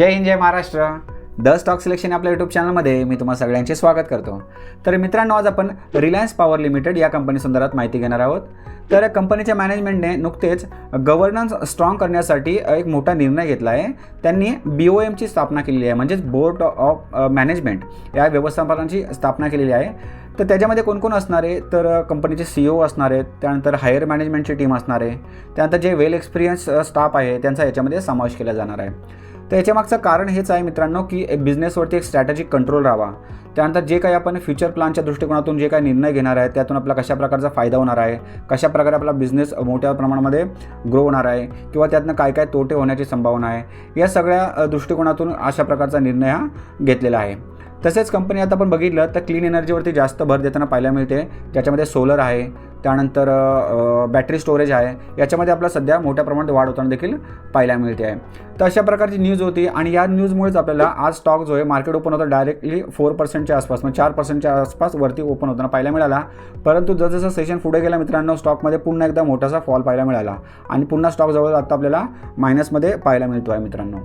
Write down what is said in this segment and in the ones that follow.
जय हिंद जय Maharashtra. The stock selection आपल्या YouTube चॅनलमध्ये मी तुम्हाला सगळ्यांचे स्वागत करतो. तर मित्रांनो आज आपण रिलायन्स पॉवर लिमिटेड या कंपनी संदर्भात माहिती घेणार आहोत. तर कंपनीच्या मॅनेजमेंटने नुकतेच गव्हर्नन्स स्ट्रॉंग करण्यासाठी एक मोठा निर्णय घेतला आहे. त्यांनी बी ओ एमची स्थापना केलेली आहे म्हणजेच बोर्ड ऑफ मॅनेजमेंट या व्यवस्थापनाची स्थापना केलेली आहे. तर त्याच्यामध्ये कोण कोण असणार आहे? तर कंपनीचे सी ओ असणार आहेत त्यानंतर हायर मॅनेजमेंटची टीम असणार आहे त्यानंतर जे वेल एक्सपिरियन्स स्टाफ आहे त्यांचा याच्यामध्ये समावेश केला जाणार आहे. तर याच्यामागचं कारण हेच आहे मित्रांनो की बिझनेसवरती एक स्ट्रॅटेजिक कंट्रोल राहावा. त्यानंतर जे काही आपण फ्युचर प्लॅनच्या दृष्टिकोनातून जे काही निर्णय घेणार आहे त्यातून आपला कशा प्रकारचा फायदा होणार आहे कशा प्रकारे आपला बिझनेस मोठ्या प्रमाणामध्ये ग्रो होणार आहे किंवा त्यातनं काय काय तोटे होण्याची संभावना आहे या सगळ्या दृष्टिकोनातून अशा प्रकारचा निर्णय हा घेतलेला आहे. तसेच कंपनी आता आपण बघितलं तर क्लीन एनर्जीवरती जास्त भर देताना पाहायला मिळते. ज्याच्यामध्ये सोलर आहे. त्यानंतर बॅटरी स्टोरेज आहे. याच्यामध्ये आपला सध्या मोठ्या प्रमाणात वाढ होताना देखील पाहायला मिळते. आहे तर अशा प्रकारची न्यूज होती आणि या न्यूजमुळेच आपल्याला आज स्टॉक जो आहे मार्केट ओपन होतं डायरेक्टली फोर पर्सेंटच्या आसपास म्हणजे चार पर्सेंटच्या आसपास वरती ओपन होताना पाहायला मिळाला. परंतु जसजसं सेशन पुढे गेला मित्रांनो स्टॉकमध्ये पुन्हा एकदा मोठासा फॉल पाहायला मिळाला. आणि पुन्हा स्टॉक जवळ आता आपल्याला मायनसमध्ये पाहायला मिळतो आहे मित्रांनो.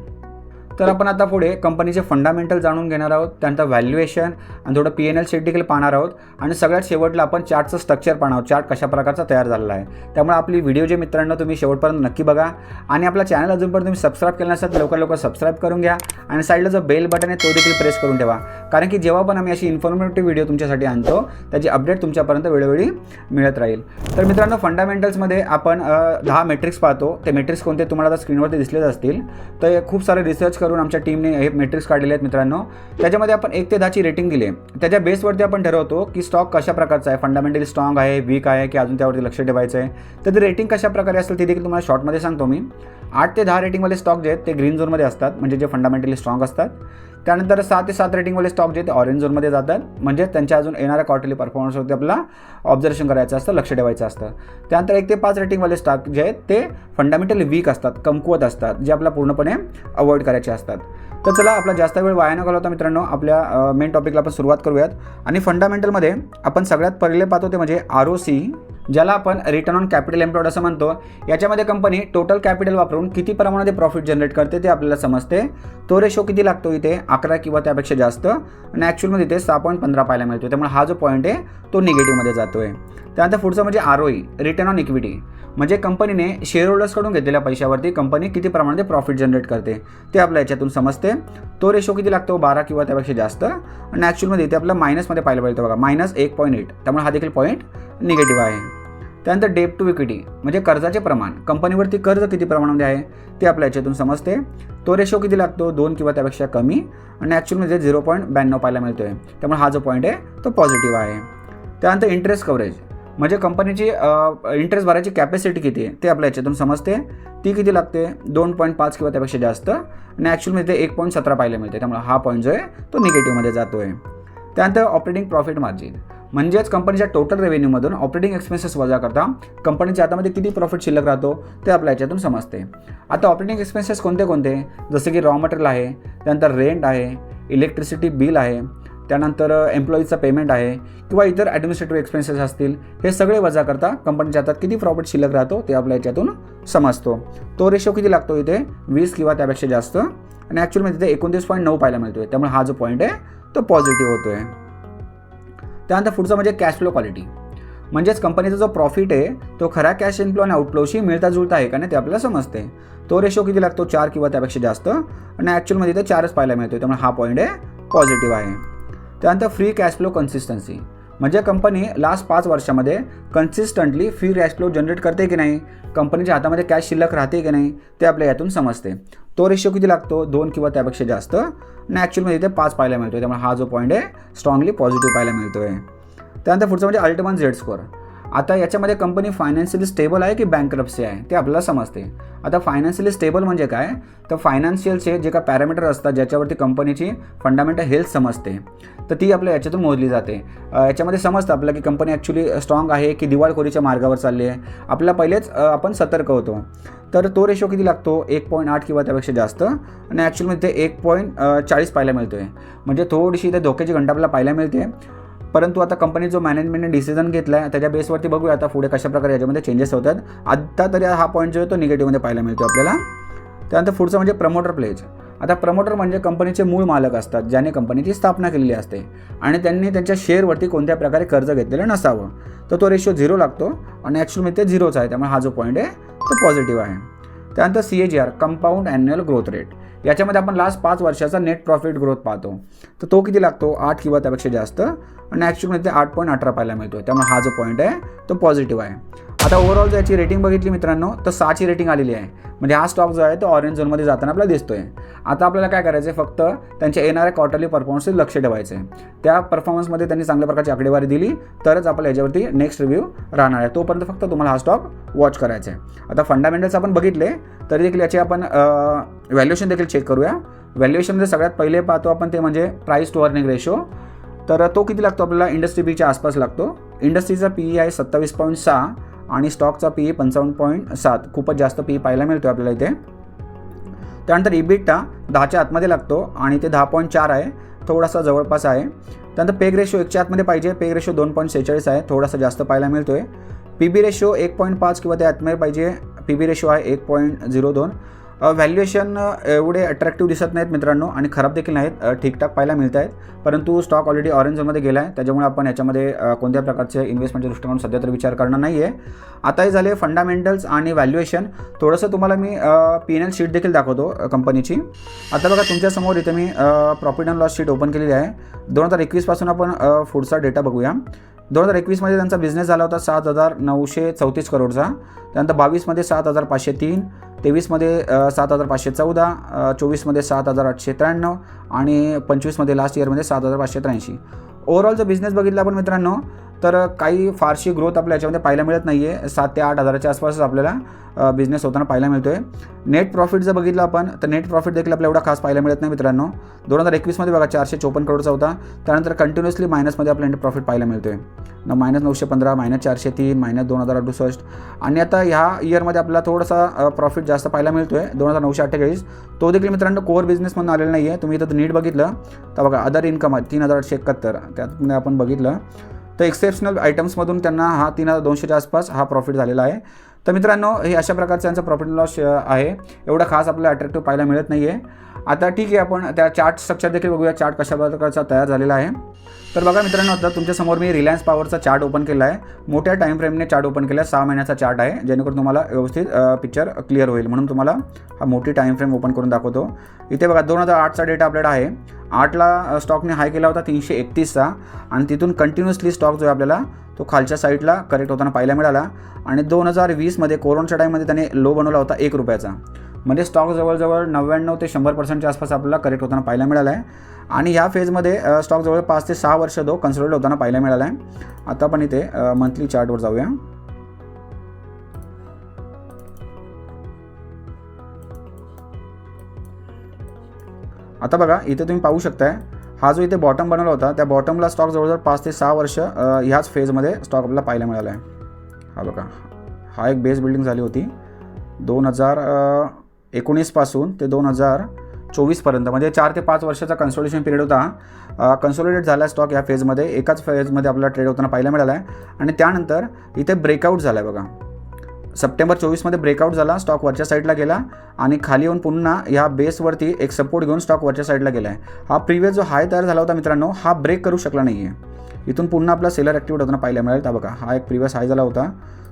तर आपण आता पुढे कंपनीचे फंडामेंटल जाणून घेणार आहोत त्यानंतर व्हॅल्युएशन आणि थोडं पी एन एल सीट देखील पाहणार आहोत. आणि सगळ्यात शेवटला आपण चार्टचं स्ट्रक्चर पाहणार आहोत. चार्ट कशा प्रकारचा तयार झालेला आहे. त्यामुळे आपली व्हिडिओ जे मित्रांनो तुम्ही शेवटपर्यंत नक्की बघा. आणि आपला चॅनल अजूनपर्यंत तुम्ही सबस्क्राईब केला नसेल लवकर लवकर सबस्क्राईब करून घ्या. आणि साईडला जो बेल बटन आहे तो देखील प्रेस करून ठेवा. कारण की जेव्हा पण आम्ही अशी इन्फॉर्मेटिव्ह व्हिडिओ तुमच्यासाठी आणतो त्याची अपडेट तुमच्यापर्यंत वेळोवेळी मिळत राहील. तर मित्रांनो फंडामेंटल्समध्ये आपण दहा मेट्रिक्स पाहतो. ते मेट्रिक्स कोणते तुम्हाला आता स्क्रीनवरती दिसलेच असतील. तर हे खूप सारे रिसर्च करून आमच्या टीमने हे मेट्रिक्स काढलेले आहेत मित्रांनो. त्याच्यामध्ये आपण एक ते दहाची रेटिंग दिली त्याच्या बेसवरती आपण ठरवतो की स्टॉक कशा प्रकारचा आहे. फंडामेंटली स्ट्रॉंग आहे वीक आहे की अजून त्यावरती लक्ष ठेवायचं आहे. तर ते रेटिंग कशा प्रकारे असेल ते देखील तुम्हाला शॉर्टमध्ये सांगतो मी. आठ ते दहा रेटिंगवाले स्टॉक जे आहेत ते ग्रीन झोनमध्ये असतात. म्हणजे जे फंडामेंटली स्ट्रॉंग असतात. त्यानंतर सहा ते सात रेटिंगवाले स्टॉक जे ते ऑरेंज झोनमध्ये जातात. म्हणजे त्यांच्या अजून येणाऱ्या क्वार्टरली परफॉर्मन्सवरती आपला ऑब्झर्वेशन करायचं असतं लक्ष ठेवायचं असतं. त्यानंतर एक ते पाच रेटिंगवाले स्टॉक जे आहेत ते फंडामेंटली वीक असतात कमकुवत असतात जे आपल्याला पूर्णपणे अवॉइड करायचे असतात. तर चला आपला जास्त वेळ वाया न घालवता मित्रांनो आपल्या मेन टॉपिकला आपण सुरुवात करूयात. आणि फंडामेंटलमध्ये आपण सगळ्यात पहिले पाहतो ते म्हणजे आर ओ सी ज्याला आपण रिटर्न ऑन कॅपिटल एम्प्लॉयड असं म्हणतो. याच्यामध्ये कंपनी टोटल कॅपिटल वापरून किती प्रमाणात प्रॉफिट जनरेट करते ते आपल्याला समजते. तो रेशो किती लागतो इथे? अकरा किंवा त्यापेक्षा जास्त. आणि ॲक्च्युअलमध्ये इथे सहा पॉईंट पंधरा पाहायला मिळतो त्यामुळे हा जो पॉईंट आहे तो निगेटिव्हमध्ये जातो आहे त्यानंतर पुढचं म्हणजे आर ओई रिटर्न ऑन इक्विटी म्हणजे कंपनीने शेअर होल्डर्सकडून घेतलेल्या पैशावरती कंपनी किती प्रमाणात प्रॉफिट जनरेट करते ते आपल्या याच्यातून समजते. तो रेशो किती लागतो? बारा किंवा त्यापेक्षा जास्त. आणि ॲक्च्युअलमध्ये इथे आपलं मायनसमध्ये पाहायला मिळतं बघा. मायनस एक पॉईंट एट त्यामुळे हा देखील पॉईंट निगेटिव्ह आहे. त्यानंतर डेप टू इक्विटी म्हणजे कर्जाचे प्रमाण. कंपनीवरती कर्ज किती प्रमाणामध्ये आहे ते आपल्या याच्यातून समजते. तो रेशो किती लागतो? दोन किंवा त्यापेक्षा कमी. आणि ॲक्च्युअलमध्ये झिरो पॉईंट ब्याण्णव पाहायला मिळतो आहे त्यामुळे हा जो पॉईंट आहे तो पॉझिटिव्ह आहे. त्यानंतर इंटरेस्ट कव्हरेज म्हणजे कंपनीची इंटरेस्ट भरायची कॅपॅसिटी किती आहे ते आपल्या याच्यातून समजते. ती किती लागते? दोन पॉईंट पाच किंवा त्यापेक्षा जास्त. आणि ॲक्च्युअलमध्ये एक पॉईंट सतरा पाहायला मिळते त्यामुळे हा पॉईंट जो आहे तो निगेटिव्हमध्ये जातो आहे त्यानंतर ऑपरेटिंग प्रॉफिट मार्जिन म्हणजेच कंपनीच्या टोटल रेव्हेन्यूमधून ऑपरेटिंग एक्सपेन्सेस वजा करता कंपनीच्या हातामध्ये किती प्रॉफिट शिल्लक राहतो ते आपल्या याच्यातून समजते. आता ऑपरेटिंग एक्सपेन्सेस कोणते कोणते? जसे की रॉ मटेरियल आहे त्यानंतर रेंट आहे इलेक्ट्रिसिटी बिल आहे त्यानंतर एम्प्लॉईजचं पेमेंट आहे किंवा इतर ॲडमिनिस्ट्रेटिव्ह एक्सपेन्सेस असतील हे सगळे वजा करता कंपनीच्या हातात किती प्रॉफिट शिल्लक राहतो ते आपल्या याच्यातून समजतो. तो रेशो किती लागतो इथे? वीस किंवा त्यापेक्षा जास्त. आणि ॲक्च्युअलमध्ये तिथे एकोणतीस पॉईंट नऊ पाहायला मिळतो आहे त्यामुळे हा जो पॉईंट आहे तो पॉझिटिव्ह होतो आहे त्यानंतर पुढचं म्हणजे कॅश फ्लो क्वालिटी म्हणजेच कंपनीचा जो प्रॉफिट आहे तो खरा कॅश इनफ्लो आणि आउटफ्लोशी मिळता जुळता आहे का नाही ते आपल्याला समजते. तो रेशो किती लागतो? चार किंवा त्यापेक्षा जास्त. आणि ॲक्च्युअलमध्ये ते चारच पाहायला मिळतो त्यामुळे हा पॉईंट आहे पॉझिटिव्ह आहे. त्यानंतर फ्री कॅश फ्लो कन्सिस्टन्सी म्हणजे कंपनी लास्ट पाच वर्षामध्ये consistently free cash flow generate करते की नाही? कंपनीच्या हातामध्ये कॅश शिल्लक राहते की नाही? ते आपल्या यातून समजते. तो रेशो किती लागतो? दोन किंवा त्यापेक्षा जास्त. आणि ॲक्च्युअलमध्ये इथे पाच पाहायला मिळतो त्यामुळे हा जो पॉईंट आहे स्ट्रॉंगली पॉझिटिव्ह पाहायला मिळतो आहे त्यानंतर पुढचं म्हणजे अल्टिमन झेड स्कोअर आता याच्यामध्ये कंपनी फायनान्शियली स्टेबल आहे की बँकरप्सी आहे? ते आपल्याला समजते. आता फायनान्शियली स्टेबल म्हणजे काय? तर फायनान्शियलचे जे काय पॅरामीटर असतात ज्याच्यावरती कंपनीची फंडामेंटल हेल्थ समजते तर ती आपल्या याच्यातून मोजली जाते. याच्यामध्ये समजतं आपल्याला की कंपनी ॲक्च्युली स्ट्रॉंग आहे की दिवाळखोरीच्या मार्गावर चालली आहे. आपल्याला पहिलेच आपण सतर्क होतो. तर तो रेशो किती लागतो? एक पॉईंट आठ किंवा त्यापेक्षा जास्त. आणि ॲक्च्युअलमध्ये ते एक पॉईंट चाळीस पाहायला मिळतो आहे म्हणजे थोडीशी इथे धोक्याची घंटा आपल्याला पाहायला मिळते. परंतु आता कंपनी जो मॅनेजमेंटने डिसिजन घेतला आहे त्याच्या बेसवरती बघूया आता पुढे कशा प्रकारे याच्यामध्ये चेंजेस होतात. आत्ता तरी हा पॉईंट जो आहे तो निगेटिव्हमध्ये पाहायला मिळतो आपल्याला. त्यानंतर पुढचं म्हणजे प्रमोटर प्लेज आता प्रमोटर म्हणजे कंपनीचे मूळ मालक असतात ज्याने कंपनीची स्थापना केलेली असते. आणि त्यांनी त्यांच्या शेअरवरती कोणत्या प्रकारे कर्ज घेतलेलं नसावं. तर तो रेशो झिरो लागतो आणि ॲक्च्युअलमध्ये ते झिरोच आहे. त्यामुळे हा जो पॉईंट आहे तो पॉझिटिव्ह आहे. त्यानंतर C A G R compound annual growth rate याच्यामध्ये आपण लास्ट पाच वर्षाचा नेट प्रॉफिट ग्रोथ पाहतो. तर तो किती लागतो? आठ किंवा त्यापेक्षा जास्त. आणि ॲक्च्युअलमध्ये आठ पॉईंट अठरा पाहायला मिळतो त्यामुळे हा जो पॉईंट आहे तो पॉझिटिव्ह आहे. आता ओव्हरऑल जर याची रेटिंग बघितली मित्रांनो तर सहाची रेटिंग आलेली आहे. म्हणजे हा स्टॉक जो आहे तो ऑरेंज झोनमध्ये जाताना आपल्याला दिसतोय. आता आपल्याला काय करायचं आहे फक्त त्यांच्या येणाऱ्या क्वार्टरली परफॉर्मन्सवर लक्ष ठेवायचं आहे त्या परफॉर्मन्समध्ये त्यांनी चांगल्या प्रकारची आकडेवारी दिली तरच आपल्याला याच्यावरती नेक्स्ट रिव्ह्यू राहणार आहे. तोपर्यंत फक्त तुम्हाला हा स्टॉक वॉच करायचा आहे. आता फंडामेंटल्स आपण बघितले तरी देखील याचे आपण व्हॅल्युएशन देखील चेक करूया. व्हॅल्युएशनमध्ये सगळ्यात पहिले पाहतो आपण ते म्हणजे प्राईस टू अर्निंग रेशो तर तो किती लागतो आपल्याला? इंडस्ट्री पीच्या आसपास लागतो. इंडस्ट्रीचा पी ई आहे सत्तावीस पॉईंट सहा आणि स्टॉकचा पी ई पंचावन्न पॉईंट सात. खूपच जास्त पी पाहायला मिळतो आपल्याला इथे. त्यानंतर इबिटा दहाच्या आतमध्ये लागतो आणि ते दहा पॉईंट चार आहे थोडासा जवळपास आहे. त्यानंतर पेग रेशो एकच्या आतमध्ये पाहिजे. पेग रेशो दोन पॉईंट सेहेचाळीस आहे थोडासा जास्त पाहायला मिळतो आहे पी बी रेशो एक पॉईंट पाच किंवा त्या आतमध्ये पाहिजे. पी बी रेशो आहे एक पॉईंट झिरो दोन. व्हॅल्युएशन एवढे अट्रॅक्टिव्ह दिसत नाहीत मित्रांनो आणि खराब देखील नाहीत. ठीकठाक पाहायला मिळत आहेत परंतु स्टॉक ऑलरेडी ऑरेंजमध्ये गेला आहे त्याच्यामुळे आपण याच्यामध्ये कोणत्या प्रकारचे इन्व्हेस्टमेंटच्या दृष्टिकोन सध्या तर विचार करणार नाही आहे आताही झाले फंडामेंटल्स आणि व्हॅल्युएशन थोडंसं तुम्हाला मी पी एन एल शीट देखील दाखवतो कंपनीची आता बघा तुमच्यासमोर इथे मी profit and loss sheet open केलेली आहे. दोन हजार एकवीसपासून आपण पुढचा डेटा बघूया. दोन हजार एकवीसमध्ये त्यांचा बिझनेस झाला होता सात हजार नऊशे चौतीस करोडचा. त्यानंतर बावीसमध्ये सात हजार पाचशे तीन तेवीसमध्ये सात हजार पाचशे चौदा चोवीसमध्ये सात हजार आठशे त्र्याण्णव आणि पंचवीसमध्ये लास्ट इयरमध्ये सात हजार पाचशे त्र्याऐंशी. ओव्हरऑल जर बिझनेस बघितला आपण मित्रांनो तर काही फारशी ग्रोथ आपल्या याच्यामध्ये पाहायला मिळत नाही आहे सात ते आठ हजाराच्या आसपासच आपल्याला बिझनेस होताना पाहायला मिळतो आहे नेट प्रॉफिट जर बघितलं आपण तर नेट प्रॉफिट देखील आपल्या एवढा खास पाहायला मिळत नाही मित्रांनो. दोन हजार एकवीसमध्ये बघा चारशे चोपन्न करोडचा होता. त्यानंतर कंटिन्युअसली मायनसमध्ये आपल्याला नेट प्रॉफिट पाहायला मिळतो आहे न मायनस नऊशे पंधरा मायनस चारशे तीन मायनस दोन हजार अडुसष्ट. आणि आता ह्या इयरमध्ये आपल्याला थोडासा प्रॉफिट जास्त पाहायला मिळतो आहे दोन हजार नऊशे अठ्ठेचाळीस. तो देखील मित्रांनो कोर बिझनेसमधून आलेला नाही आहे तुम्ही इथं नीट बघितलं तर बघा अदर इन्कम आहे तीन हजार आठशे एकाहत्तर. त्यात आपण बघितलं तर एक्सेप्शनल आयटम्समधून त्यांना हा तीन हजार दोनशेच्या आसपास हा प्रॉफिट झालेला आहे. तर मित्रांनो हे अशा प्रकारचं यांचं प्रॉफिट लॉस आहे. एवढं खास आपल्याला अट्रॅक्टिव्ह पाहायला मिळत नाही आहे आता ठीक आहे आपण त्या चार्ट स्ट्रक्चर देखील बघूया. चार्ट कशा प्रकारचा तयार झालेला आहे. तर बघा मित्रांनो आता तुमच्यासमोर मी रिलायन्स पॉवरचा चार्ट ओपन केला आहे. मोठ्या टाईम फ्रेमने चार्ट ओपन केला आहे सहा महिन्याचा चार्ट आहे जेणेकरून तुम्हाला व्यवस्थित पिक्चर क्लिअर होईल. म्हणून तुम्हाला हा मोठी टाईम फ्रेम ओपन करून दाखवतो. इथे बघा दोन हजार आठचा डेटा आपल्याला आहे. आठला स्टॉकने हाय केला होता तीनशे एकतीसचा. आणि तिथून कंटिन्युअसली स्टॉक जो आहे आपल्याला तो खालच्या साईडला करेक्ट होताना पाहायला मिळाला. आणि दोन हजार वीसमध्ये कोरोनाच्या टाईममध्ये त्याने लो बनवला होता एक रुपयाचा. म्हणजे स्टॉक जवळजवळ नव्याण्णव ते शंभर पर्सेंटच्या आसपास आपल्याला करेक्ट होताना पाहायला मिळाला आहे आणि ह्या फेजमध्ये स्टॉक जवळ पाच ते सहा वर्ष दो कन्सल्ट होताना पाहायला मिळाला आहे आता आपण इथे मंथली चार्टवर जाऊया. आता बघा इथे तुम्ही पाहू शकताय हा जो इथे बॉटम बनवला होता त्या बॉटमला स्टॉक जवळजवळ पाच ते सहा वर्ष ह्याच फेजमध्ये स्टॉक आपल्याला पाहायला मिळाला आहे. हा बघा हा एक बेस बिल्डिंग झाली होती. दोन हजार एकोणीसपासून ते दोन हजार चोवीसपर्यंत म्हणजे चार ते पाच वर्षाचा कन्सोलिडेशन पिरियड होता. कन्सोलिडेट झाला स्टॉक या फेजमध्ये एकाच फेजमध्ये आपल्याला ट्रेड होताना पाहायला मिळाला आहे. आणि त्यानंतर इथे ब्रेकआउट झाला आहे बघा. सप्टेंबर चोवीसमध्ये ब्रेकआउट झाला स्टॉक वरच्या साईडला गेला आणि खाली येऊन पुन्हा ह्या बेसवरती एक सपोर्ट घेऊन स्टॉक वरच्या साईडला गेला आहे. हा प्रिव्हियस जो हाय तयार झाला होता मित्रांनो हा ब्रेक करू शकला नाही आहे इथून पुन्हा आपला सेलर ॲक्टिव्ह होताना पाहायला मिळेल तर बघा हा एक प्रिव्हियस हाय झाला होता.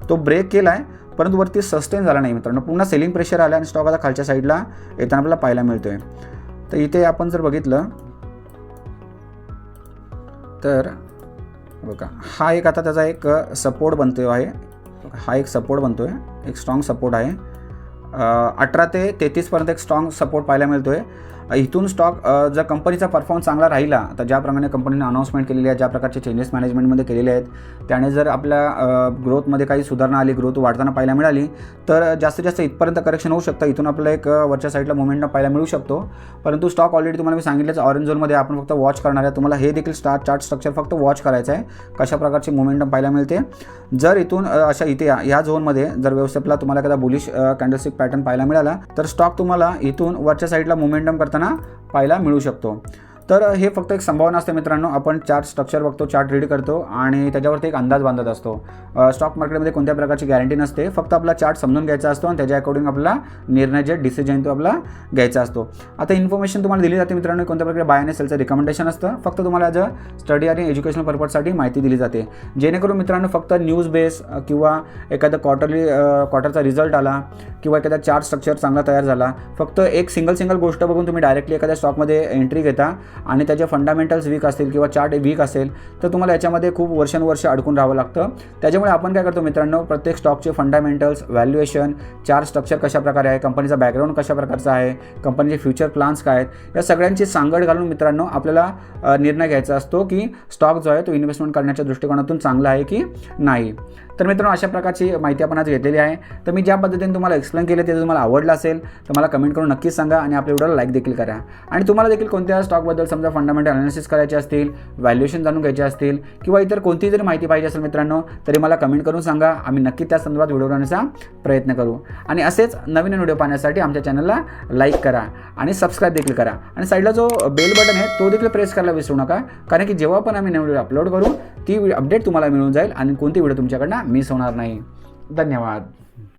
तो ब्रेक केला आहे परंतु वरती सस्टेन झाला नाही मित्रांनो. पुन्हा सेलिंग प्रेशर आला आणि स्टॉक आता खालच्या साईडला येताना आपल्याला पाहायला मिळतो आहे तर इथे आपण जर बघितलं तर बघा हा एक आता त्याचा एक सपोर्ट बनतो आहे. हा एक सपोर्ट बनतो आहे एक स्ट्रॉंग सपोर्ट आहे. अठरा ते तेहतीसपर्यंत एक स्ट्रॉंग सपोर्ट पाहायला मिळतो आहे इथून स्टॉक जर कंपनीचा परफॉर्मन्स चांगला राहिला तर ज्याप्रमाणे कंपनीने अनाऊन्समेंट केलेली आहे ज्या प्रकारचे चेंजेस मॅनेजमेंटमध्ये केलेले आहेत त्याने जर आपल्या ग्रोथमध्ये काही सुधारणा आली ग्रोथ वाढताना पाहायला मिळाली तर जास्तीत जास्त इथपर्यंत करेक्शन होऊ शकतं. इथून आपल्याला एक वरच्या साईडला मुवमेंट पाहायला मिळू शकतो. परंतु स्टॉक ऑलरेडी तुम्हाला मी सांगितलंच ऑरेंज झोनमध्ये आपण फक्त वॉच करणार आहे. तुम्हाला हे देखील स्टार चार्ट स्ट्रक्चर फक्त वॉच करायचं आहे. कशा प्रकारची मुवमेंटम पाहायला मिळते? जर इथून अशा इथे ह्या झोनमध्ये जर व्यवस्थेपला तुम्हाला एखादा बुलिश कॅन्डलस्टिक पॅटर्न पाहायला मिळाला तर स्टॉक तुम्हाला इथून वरच्या साईडला मुवमेंटम करताना पाहायला मिळू शकतो. तर हे फक्त एक संभावना असते मित्रांनो. आपण चार्ट स्ट्रक्चर बघतो चार्ट रीड करतो आणि त्याच्यावरती एक अंदाज बांधत असतो. स्टॉक मार्केटमध्ये कोणत्या प्रकारची गॅरंटी नसते. फक्त आपला चार्ट समजून घ्यायचा असतो आणि त्याच्या अकॉर्डिंग आपला निर्णय जे डिसिजन तो आपला घ्यायचा असतो. आता इन्फॉर्मेशन तुम्हाला दिली जाते मित्रांनो कोणत्या प्रकारे बाय आणि सेलचं रिकमेंडेशन असतं. फक्त तुम्हाला ॲज अ स्टडी आणि एज्युकेशनल पर्पजसाठी माहिती दिली जाते. जेणेकरून मित्रांनो फक्त न्यूज बेस किंवा एखादा क्वार्टरली क्वार्टरचा रिझल्ट आला किंवा एखादा चार्ट स्ट्रक्चर चांगला तयार झाला फक्त एक सिंगल सिंगल गोष्ट बघून तुम्ही डायरेक्टली एखाद्या स्टॉकमध्ये एंट्री घेता. आणि त्याचे फंडामेंटल्स वीक असतील किंवा चार्ट वीक असेल तर तुम्हाला याच्यामध्ये खूप वर्षानुवर्ष अडकून राहावं लागतं. त्याच्यामुळे आपण काय करतो मित्रांनो प्रत्येक स्टॉकचे फंडामेंटल्स व्हॅल्युएशन चार्ट स्ट्रक्चर कशाप्रकारे आहे कंपनीचा बॅकग्राऊंड कशा प्रकारचा आहे कंपनीचे फ्युचर प्लान्स काय आहेत या सगळ्यांची सांगड घालून मित्रांनो आपल्याला निर्णय घ्यायचा असतो की स्टॉक जो आहे तो इन्व्हेस्टमेंट करण्याच्या दृष्टिकोनातून चांगला आहे की नाही. तर मित्रांनो अशा प्रकारची माहिती आपण आज घेतलेली आहे. तर मी ज्या पद्धतीने तुम्हाला एक्सप्लेन केलं ते तुम्हाला आवडलं असेल तर मला कमेंट करून नक्कीच सांगा आणि आपल्या व्हिडिओला लाईक देखील करा. आणि तुम्हाला देखील कोणत्या स्टॉकबद्दल समजा फंडामेंटल अनालिसिस करायचे असतील व्हॅल्युएशन जाणून घ्यायचे असतील किंवा इतर कोणतीही जरी माहिती पाहिजे असेल मित्रांनो तरी मला कमेंट करून सांगा. आम्ही नक्की त्या संदर्भात व्हिडिओ बनवण्याचा प्रयत्न करू. आणि असेच नवीन व्हिडिओ पाहण्यासाठी आमच्या चॅनलला लाईक करा आणि सबस्क्राईब देखील करा. आणि साईडला जो बेल बटन आहे तो देखील प्रेस करायला विसरू नका. कारण की जेव्हा पण आम्ही नवीन व्हिडिओ अपलोड करू ती अपडेट तुम्हाला मिळून जाईल आणि कोणती व्हिडिओ तुमच्याकडनं मिस होणार नाही. धन्यवाद.